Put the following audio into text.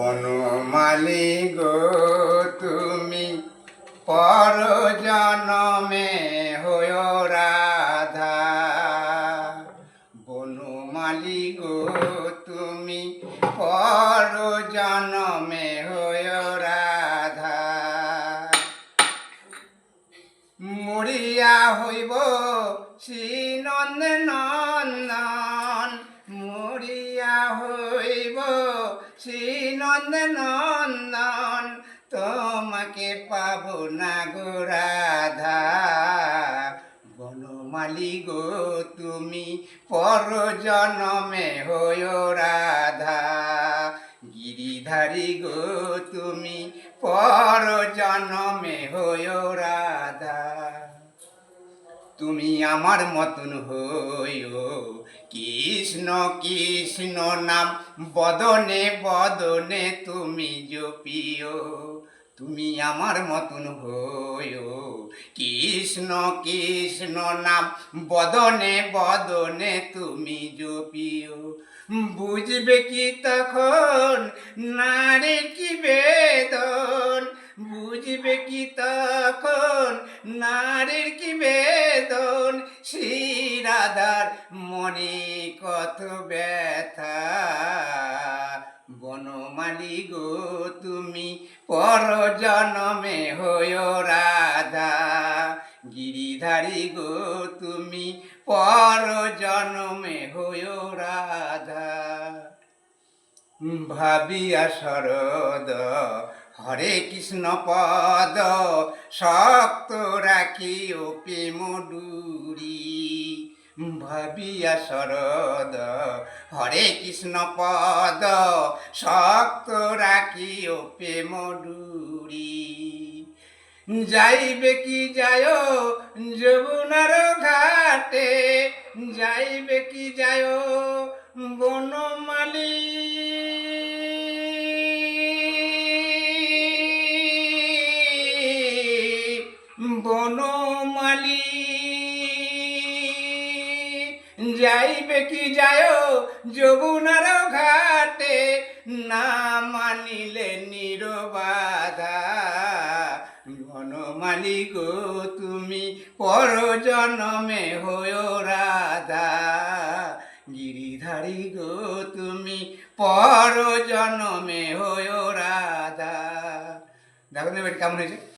বনমালি গো, তুমি পর জনমে হয় রাধা। বনমালি গো, তুমি পর জনমে হয় রাধা। মরিয়া হইব শ্রীনন্দ নন্দন। নন্দন তোমাকে পাব না গো রাধা। বনমালি গো, তুমি পর জনমে হয় রাধা। গিরিধারী গো, তুমি পর জনমে হয় রাধা। তুমি আমার মতন হইও। কৃষ্ণ কৃষ্ণ নাম, বদনে বদনে তুমি জপিও তুমি আমার মতন হইও। কৃষ্ণ কৃষ্ণ নাম, বদনে বদনে তুমি জপিও বুঝবে কি তখন? নারীর কি বেদন? বুঝবে কি তখন? নারীর কি বেদন? শ্রীরাধার মনে কত ব্যথা। বনমালি গো, তুমি পর জনমে হয় রাধা। গিরিধারী গো, তুমি পর জনমে হয় রাধা। ভাবিয়া শরদ, হরে কৃষ্ণ পদ, শক্ত রাখি ও প্রেম ডুরি ভাবিয়া শরদ, হরে কৃষ্ণ পদ, শক্ত রাখি ও প্রেম ডুরি যাইবে কি যায় যমুনার ঘাটে, যাইবে কি যায় বনমালী যাইবে কি যায়? যমুনার ঘাটে না মানিলে নিরবাধা। বনমালী গো, তুমি পর জনমে হয় রাধা। গিরিধারী গো, তুমি পর জনমে হয় রাধা দেখো কেমন হয়েছে?